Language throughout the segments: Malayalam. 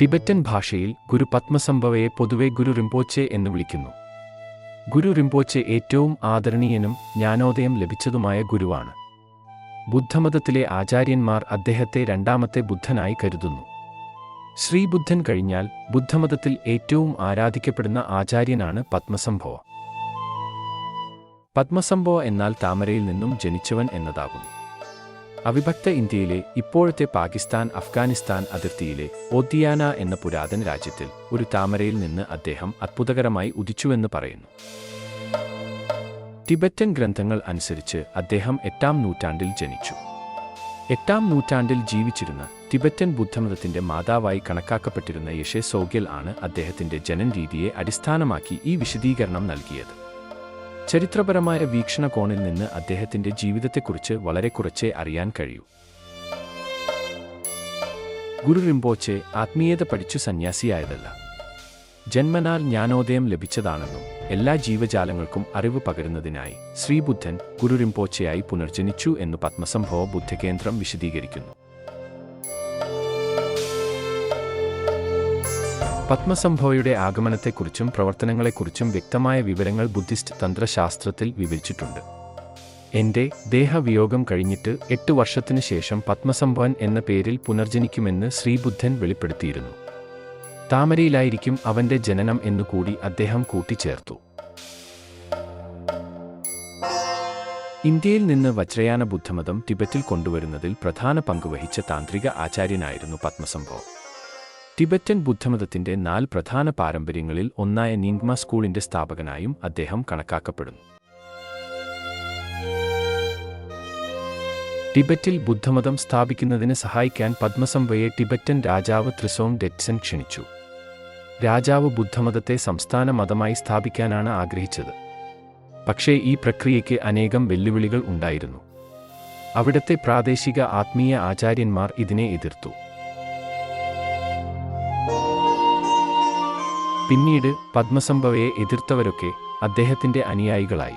ടിബറ്റൻ ഭാഷയിൽ ഗുരു പത്മസംഭവയെ പൊതുവെ ഗുരു റിംപോച്ചെ എന്ന് വിളിക്കുന്നു. ഗുരു റിംപോച്ചെ ഏറ്റവും ആദരണീയനും ജ്ഞാനോദയം ലഭിച്ചതുമായ ഗുരുവാണ്. ബുദ്ധമതത്തിലെ ആചാര്യന്മാർ അദ്ദേഹത്തെ രണ്ടാമത്തെ ബുദ്ധനായി കരുതുന്നു. ശ്രീബുദ്ധൻ കഴിഞ്ഞാൽ ബുദ്ധമതത്തിൽ ഏറ്റവും ആരാധിക്കപ്പെടുന്ന ആചാര്യനാണ് പത്മസംഭവ. പത്മസംഭവ എന്നാൽ താമരയിൽ നിന്നും ജനിച്ചവൻ എന്നതാകുന്നു. അവിഭക്ത ഇന്ത്യയിലെ ഇപ്പോഴത്തെ പാകിസ്ഥാൻ അഫ്ഗാനിസ്ഥാൻ അതിർത്തിയിലെ ഓദിയാന എന്ന പുരാതന രാജ്യത്തിൽ ഒരു താമരയിൽ നിന്ന് അദ്ദേഹം അത്ഭുതകരമായി ഉദിച്ചുവെന്ന് പറയുന്നു. ടിബറ്റൻ ഗ്രന്ഥങ്ങൾ അനുസരിച്ച് അദ്ദേഹം എട്ടാം നൂറ്റാണ്ടിൽ ജനിച്ചു. എട്ടാം നൂറ്റാണ്ടിൽ ജീവിച്ചിരുന്ന ടിബറ്റൻ ബുദ്ധമതത്തിന്റെ മാതാവായി കണക്കാക്കപ്പെട്ടിരുന്ന യശേ സോഗ്യൽ ആണ് അദ്ദേഹത്തിന്റെ ജനൻ രീതിയെ അടിസ്ഥാനമാക്കി ഈ വിശദീകരണം നൽകിയത്. ചരിത്രപരമായ വീക്ഷണകോണിൽ നിന്ന് അദ്ദേഹത്തിന്റെ ജീവിതത്തെക്കുറിച്ച് വളരെ കുറച്ചേ അറിയാൻ കഴിയൂ. ഗുരു റിംബോച്ചെ ആത്മീയത പഠിച്ചു സന്യാസിയായതല്ല. ജന്മനാൽ ജ്ഞാനോദയം ലഭിച്ചതാണെന്നും എല്ലാ ജീവജാലങ്ങൾക്കും അറിവ് പകരുന്നതിനായി ശ്രീബുദ്ധൻ ഗുരു റിംപോച്ചയായി പുനർജനിച്ചു എന്ന് പത്മസംഭവ ബുദ്ധകേന്ദ്രം വിശദീകരിക്കുന്നു. പത്മസംഭവയുടെ ആഗമനത്തെക്കുറിച്ചും പ്രവർത്തനങ്ങളെക്കുറിച്ചും വ്യക്തമായ വിവരങ്ങൾ ബുദ്ധിസ്റ്റ് തന്ത്രശാസ്ത്രത്തിൽ വിവരിച്ചിട്ടുണ്ട്. എന്റെ ദേഹവിയോഗം കഴിഞ്ഞിട്ട് എട്ട് വർഷത്തിനു ശേഷം പത്മസംഭവൻ എന്ന പേരിൽ പുനർജനിക്കുമെന്ന് ശ്രീബുദ്ധൻ വെളിപ്പെടുത്തിയിരുന്നു. താമരയിലായിരിക്കും അവന്റെ ജനനം എന്നുകൂടി അദ്ദേഹം കൂട്ടിച്ചേർത്തു. ഇന്ത്യയിൽ നിന്ന് വജ്രയാന ബുദ്ധമതം ടിബറ്റിൽ കൊണ്ടുവരുന്നതിൽ പ്രധാന പങ്കുവഹിച്ച താന്ത്രിക ആചാര്യനായിരുന്നു പത്മസംഭവം ടിബറ്റൻ ബുദ്ധമതത്തിന്റെ നാല് പ്രധാന പാരമ്പര്യങ്ങളിൽ ഒന്നായ നിങ്മ സ്കൂളിന്റെ സ്ഥാപകനായും അദ്ദേഹം കണക്കാക്കപ്പെടുന്നു. ടിബറ്റിൽ ബുദ്ധമതം സ്ഥാപിക്കുന്നതിന് സഹായിക്കാൻ പത്മസംഭയെ ടിബറ്റൻ രാജാവ് ത്രിസോങ് ഡെറ്റ്സൻ ക്ഷണിച്ചു. രാജാവ് ബുദ്ധമതത്തെ സംസ്ഥാന മതമായി സ്ഥാപിക്കാനാണ് ആഗ്രഹിച്ചത്. പക്ഷേ ഈ പ്രക്രിയയ്ക്ക് അനേകം വെല്ലുവിളികൾ ഉണ്ടായിരുന്നു. അവിടത്തെ പ്രാദേശിക ആത്മീയ ആചാര്യന്മാർ ഇതിനെ എതിർത്തു. പിന്നീട് പത്മസംഭവയെ എതിർത്തവരൊക്കെ അദ്ദേഹത്തിന്റെ അനുയായികളായി.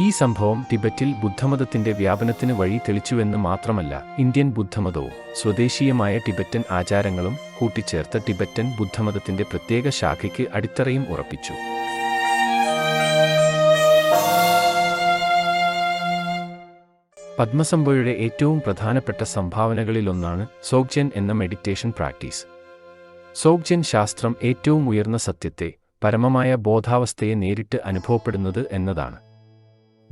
ഈ സംഭവം ടിബറ്റിൽ ബുദ്ധമതത്തിന്റെ വ്യാപനത്തിന് വഴി തെളിച്ചുവെന്ന് മാത്രമല്ല ഇന്ത്യൻ ബുദ്ധമതവും സ്വദേശീയമായ ടിബറ്റൻ ആചാരങ്ങളും കൂട്ടിച്ചേർത്ത ടിബറ്റൻ ബുദ്ധമതത്തിന്റെ പ്രത്യേക ശാഖയ്ക്ക് അടിത്തറയും ഉറപ്പിച്ചു. പത്മസംഭവയുടെ ഏറ്റവും പ്രധാനപ്പെട്ട സംഭാവനകളിലൊന്നാണ് സോഗ്ജൻ എന്ന മെഡിറ്റേഷൻ പ്രാക്ടീസ്. സോഗ്ജൻ ശാസ്ത്രം ഏറ്റവും ഉയർന്ന സത്യത്തെ പരമമായ ബോധാവസ്ഥയെ നേരിട്ട് അനുഭവപ്പെടുന്നത് എന്നതാണ്.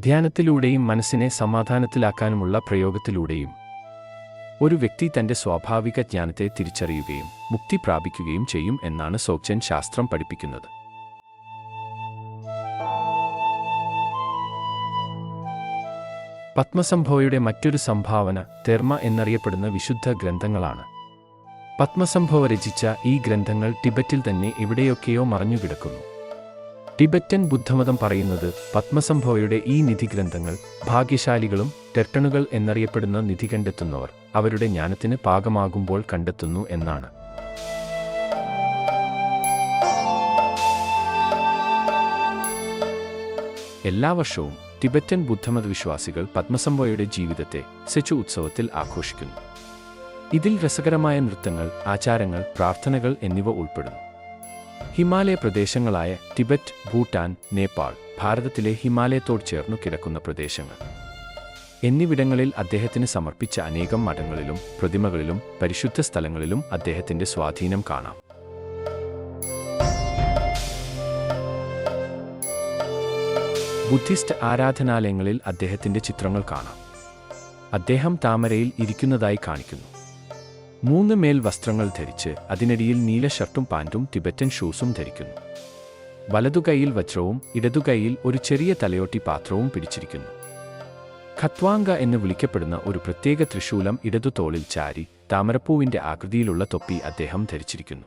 ധ്യാനത്തിലൂടെയും മനസ്സിനെ സമാധാനത്തിലാക്കാനുമുള്ള പ്രയോഗത്തിലൂടെയും ഒരു വ്യക്തി തന്റെ സ്വാഭാവിക ജ്ഞാനത്തെ തിരിച്ചറിയുകയും മുക്തി പ്രാപിക്കുകയും ചെയ്യും എന്നാണ് സോക്ചൻ ശാസ്ത്രം പഠിപ്പിക്കുന്നത്. പത്മസംഭവയുടെ മറ്റൊരു സംഭാവന തെർമ എന്നറിയപ്പെടുന്ന വിശുദ്ധ ഗ്രന്ഥങ്ങളാണ്. പത്മസംഭവ രചിച്ച ഈ ഗ്രന്ഥങ്ങൾ ടിബറ്റിൽ തന്നെ എവിടെയൊക്കെയോ മറഞ്ഞുകിടക്കുന്നു. ടിബറ്റൻ ബുദ്ധമതം പറയുന്നത് പത്മസംഭവയുടെ ഈ നിധിഗ്രന്ഥങ്ങൾ ഭാഗ്യശാലികളും ടെർട്ടണുകൾ എന്നറിയപ്പെടുന്ന നിധി കണ്ടെത്തുന്നവർ അവരുടെ ജ്ഞാനത്തിന് പാകമാകുമ്പോൾ കണ്ടെത്തുന്നു എന്നാണ്. എല്ലാ വർഷവും ടിബറ്റൻ ബുദ്ധമത വിശ്വാസികൾ പത്മസംഭവയുടെ ജീവിതത്തെ സെച്ചു ഉത്സവത്തിൽ ആഘോഷിക്കുന്നു. ഇതിൽ രസകരമായ നൃത്തങ്ങൾ ആചാരങ്ങൾ പ്രാർത്ഥനകൾ എന്നിവ ഉൾപ്പെടുന്നു. ഹിമാലയ പ്രദേശങ്ങളായ ടിബറ്റ് ഭൂട്ടാൻ നേപ്പാൾ ഭാരതത്തിലെ ഹിമാലയത്തോട് ചേർന്നു കിടക്കുന്ന പ്രദേശങ്ങൾ. എന്നിവിടങ്ങളിൽ അദ്ദേഹത്തിന് സമർപ്പിച്ച അനേകം മഠങ്ങളിലും പ്രതിമകളിലും പരിശുദ്ധ സ്ഥലങ്ങളിലും അദ്ദേഹത്തിന്റെ സ്വാധീനം കാണാം. ബുദ്ധിസ്റ്റ് ആരാധനാലയങ്ങളിൽ അദ്ദേഹത്തിന്റെ ചിത്രങ്ങൾ കാണാം. അദ്ദേഹം താമരയിൽ ഇരിക്കുന്നതായി കാണിക്കുന്നു. മൂന്ന് മേൽ വസ്ത്രങ്ങൾ ധരിച്ച് അതിനിടയിൽ നീല ഷർട്ടും പാന്റും ടിബറ്റൻ ഷൂസും ധരിക്കുന്നു. വലതുകൈയിൽ വജ്രവും ഇടതുകൈയിൽ ഒരു ചെറിയ തലയോട്ടി പാത്രവും പിടിച്ചിരിക്കുന്നു. ഖത്വാങ്ക എന്ന് വിളിക്കപ്പെടുന്ന ഒരു പ്രത്യേക തൃശൂലം ഇടതു തോളിൽ ചാരി താമരപ്പൂവിന്റെ ആകൃതിയിലുള്ള തൊപ്പി അദ്ദേഹം ധരിച്ചിരിക്കുന്നു.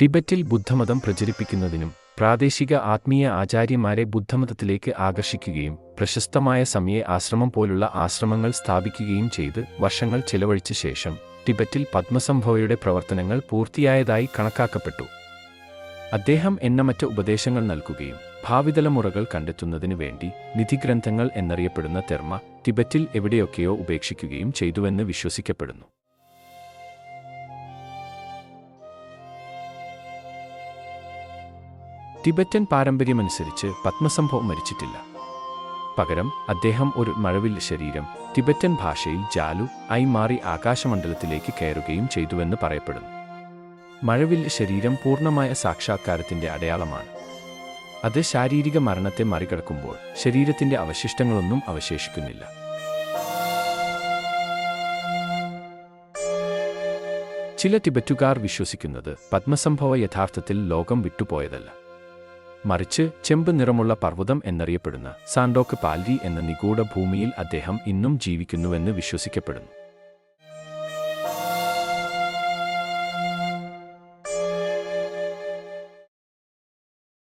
ടിബറ്റിൽ ബുദ്ധമതം പ്രചരിപ്പിക്കുന്നതിനും പ്രാദേശിക ആത്മീയ ആചാര്യന്മാരെ ബുദ്ധമതത്തിലേക്ക് ആകർഷിക്കുകയും പ്രശസ്തമായ സമയ ആശ്രമം പോലുള്ള ആശ്രമങ്ങൾ സ്ഥാപിക്കുകയും ചെയ്ത് വർഷങ്ങൾ ചെലവഴിച്ച ശേഷം ടിബറ്റിൽ പത്മസംഭവയുടെ പ്രവർത്തനങ്ങൾ പൂർത്തിയായതായി കണക്കാക്കപ്പെട്ടു. അദ്ദേഹം എണ്ണമറ്റ ഉപദേശങ്ങൾ നൽകുകയും ഭാവിതലമുറകൾ കണ്ടെത്തുന്നതിനു വേണ്ടി നിധിഗ്രന്ഥങ്ങൾ എന്നറിയപ്പെടുന്ന തെർമ ടിബറ്റിൽ എവിടെയൊക്കെയോ ഉപേക്ഷിക്കുകയും ചെയ്തുവെന്ന് വിശ്വസിക്കപ്പെടുന്നു. ടിബറ്റൻ പാരമ്പര്യമനുസരിച്ച് പത്മസംഭവം മരിച്ചിട്ടില്ല. പകരം അദ്ദേഹം ഒരു മഴവിൽ ശരീരം ടിബറ്റൻ ഭാഷയിൽ ജാലു ആയി മാറി ആകാശമണ്ഡലത്തിലേക്ക് കയറുകയും ചെയ്തുവെന്ന് പറയപ്പെടുന്നു. മഴവിൽ ശരീരം പൂർണമായ സാക്ഷാത്കാരത്തിന്റെ അടയാളമാണ്. അത് ശാരീരിക മരണത്തെ മറികടക്കുമ്പോൾ ശരീരത്തിന്റെ അവശിഷ്ടങ്ങളൊന്നും അവശേഷിക്കുന്നില്ല. ചില ടിബറ്റുകാർ വിശ്വസിക്കുന്നത് പത്മസംഭവ യഥാർത്ഥത്തിൽ ലോകം വിട്ടുപോയതല്ല. മറിച്ച് ചെമ്പ് നിറമുള്ള പർവതം എന്നറിയപ്പെടുന്ന സാൻഡോക്ക് പാൽരി എന്ന നിഗൂഢ ഭൂമിയിൽ അദ്ദേഹം ഇന്നും ജീവിക്കുന്നുവെന്ന് വിശ്വസിക്കപ്പെടുന്നു.